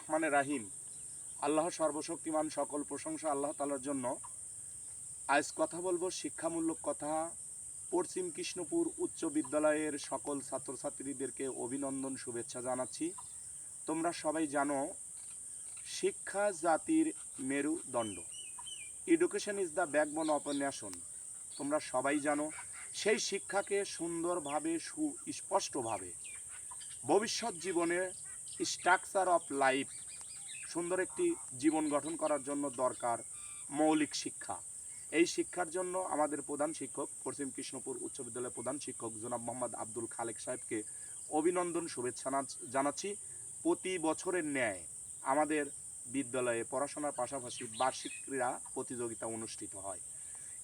রহমান রাহিম। আল্লাহ সর্বশক্তিমান সকল প্রশংসা আল্লাহ তালার জন্য। আজ কথা বলব শিক্ষামূলক কথা। পশ্চিম কৃষ্ণপুর উচ্চ বিদ্যালয়ের সকল ছাত্রছাত্রীদেরকে অভিনন্দন, শুভেচ্ছা জানাচ্ছি। তোমরা সবাই জানো, শিক্ষা জাতির মেরুদণ্ড। Education is the backbone nation তোমরা সবাই জানো, সেই শিক্ষাকে সুন্দরভাবে, সুস্পষ্টভাবে ভবিষ্যৎ জীবনে স্ট্রাকচার অফ লাইফ সুন্দর একটি জীবন গঠন করার জন্য দরকার মৌলিক শিক্ষা। এই শিক্ষার জন্য আমাদের প্রধান শিক্ষক পশ্চিম কৃষ্ণপুর উচ্চ বিদ্যালয়ের প্রধান শিক্ষক জনাব মোহাম্মদ আব্দুল খালেক সাহেবকে অভিনন্দন, শুভেচ্ছা জানাচ্ছি। প্রতি বছরের ন্যায় আমাদের বিদ্যালয়ে পড়াশোনার পাশাপাশি বার্ষিক ক্রীড়া প্রতিযোগিতা অনুষ্ঠিত হয়।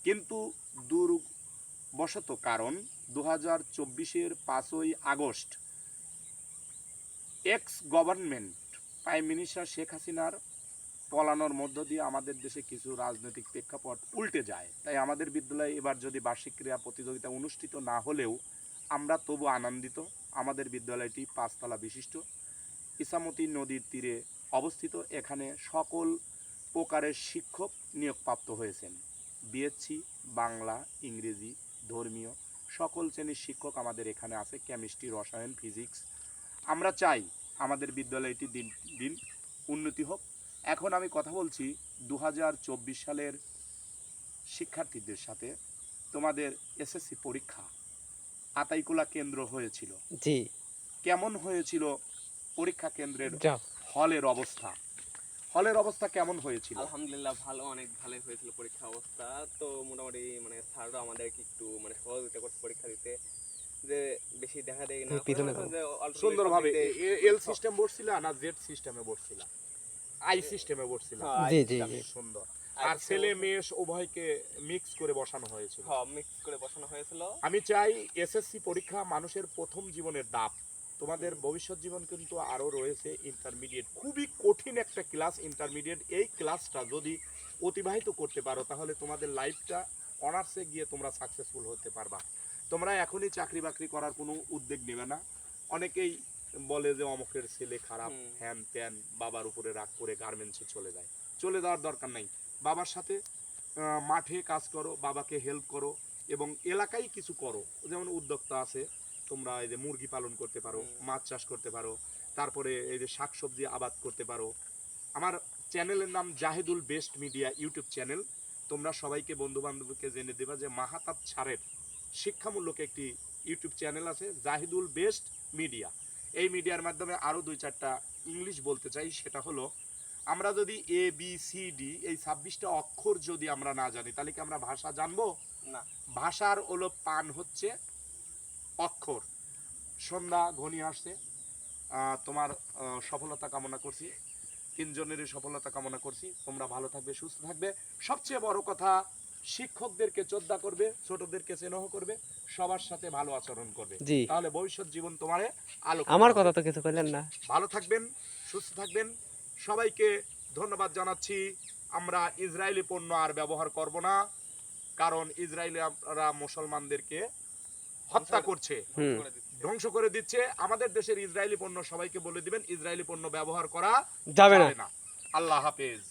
কিন্তু দুর্বশত কারণ দু হাজার চব্বিশের পাঁচই August ex government prime minister Sheikh হাসিনার পলানোর মধ্য দিয়ে আমাদের দেশে কিছু রাজনৈতিক প্রেক্ষাপট উল্টে যায়। তাই আমাদের বিদ্যালয়ে এবার যদি বার্ষিক ক্রীড়া প্রতিযোগিতা অনুষ্ঠিত না হলেও আমরা তবু আনন্দিত। আমাদের বিদ্যালয়টি পাঁচতলা বিশিষ্ট। ইসামতি নদীর তীরে অবস্থিত। এখানে সকল প্রকারের শিক্ষক নিয়োগপ্রাপ্ত হয়েছেন। বিএসসি বাংলা, ইংরেজি, ধর্মীয় সকল শ্রেণির শিক্ষক আমাদের এখানে আছে। কেমিস্ট্রি রসায়ন ফিজিক্স আমরা চাই আমাদের বিদ্যালয়টি দিন দিন উন্নতি হোক। এখন আমি কথা বলছি দু সালের শিক্ষার্থীদের সাথে। তোমাদের এসএসসি পরীক্ষা আতাইকুলা কেন্দ্র হয়েছিল। জি। কেমন হয়েছিল পরীক্ষা কেন্দ্রের হলের অবস্থা? হলের অবস্থা কেমন হয়েছিল? আলহামদুলিল্লাহ ভালো অনেক ভালোই হয়েছিল পরীক্ষা অবস্থা। তো মোটামুটি মানে স্যাররা আমাদেরকে একটু মানে সহযোগিতা করছে পরীক্ষা দিতে। বেশি দেখা দেয় না। পিছনে সুন্দরভাবে এল সিস্টেম বসছিল না জেড সিস্টেমে বসছিল। আই সিস্টেমে বসছিল। হ্যাঁ, জি জি সুন্দর। আর আর ছেলে মেয়ে উভয়কে মিক্স করে বসানো হয়েছিল। হ্যাঁ মিক্স করে বসানো হয়েছিল। আমি চাই এসএসসি পরীক্ষা মানুষের প্রথম জীবনের দাপ। তোমাদের ভবিষ্যৎ জীবন কিন্তু আরও রয়েছে ইন্টারমিডিয়েট খুবই কঠিন একটা ক্লাস ইন্টারমিডিয়েট এই ক্লাসটা যদি অতিবাহিত করতে পারো তাহলে তোমাদের লাইফটা অনার্সে গিয়ে তোমরা সাকসেসফুল হতে পারবা। তোমরা এখনই চাকরি বাকরি করার কোনো উদ্যোগ নেবে না। অনেকেই বলে যে অমকের ছেলে খারাপ হ্যান ত্যান বাবার উপরে রাগ করে গার্মেন্টসে চলে যায়। চলে যাওয়ার দরকার নাই। বাবার সাথে মাঠে কাজ করো বাবাকে হেল্প করো এবং এলাকায় কিছু করো। যেমন উদ্যোক্তা আছে তোমরা এই যে মুরগি পালন করতে পারো মাছ চাষ করতে পারো তারপরে এই যে শাকসবজি আবাদ করতে পারো। আমার চ্যানেলের নাম Zahedul best media YouTube channel. তোমরা সবাইকে বন্ধু বান্ধবকে জেনে দেবা যে মাহাতাব ছাড়ের শিক্ষামূলক একটি ইউটিউব চ্যানেল আছে জাহিদুল বেস্ট মিডিয়া। এই মিডিয়ার মাধ্যমে আরও দুই চারটা ইংলিশ বলতে চাই সেটা হলো আমরা যদি এ বি সি ডি এই ছাব্বিশটা অক্ষর যদি আমরা না জানি তাহলে কি আমরা ভাষা জানব? না। ভাষার হলো পান হচ্ছে অক্ষর। সন্ধ্যা ঘনিয়ে আসছে তোমার সফলতা কামনা করছি তিনজনেরই সফলতা কামনা করছি তোমরা ভালো থাকবে সুস্থ থাকবে। সবচেয়ে বড় কথা শিক্ষকদেরকে শ্রদ্ধা করবে ছোটদেরকে স্নেহ করবে সবার সাথে ভালো আচরণ করবে। তাহলে ভবিষ্যৎ জীবন তোমারে আলো আমার কথা তো কিছু কইলেন না। ভালো থাকবেন সুস্থ থাকবেন। সবাইকে ধন্যবাদ জানাচ্ছি। আমরা ইসরায়েলি পণ্য আর ব্যবহার করব না কারণ ইসরায়েলিরা মুসলমানদেরকে হত্যা করছে। ধ্বংস করে দিচ্ছে। আমাদের দেশের ইসরায়েলি পণ্য সবাইকে বলে দিবেন ইসরায়েলি পণ্য ব্যবহার করা যাবে না। আল্লাহ হাফেজ।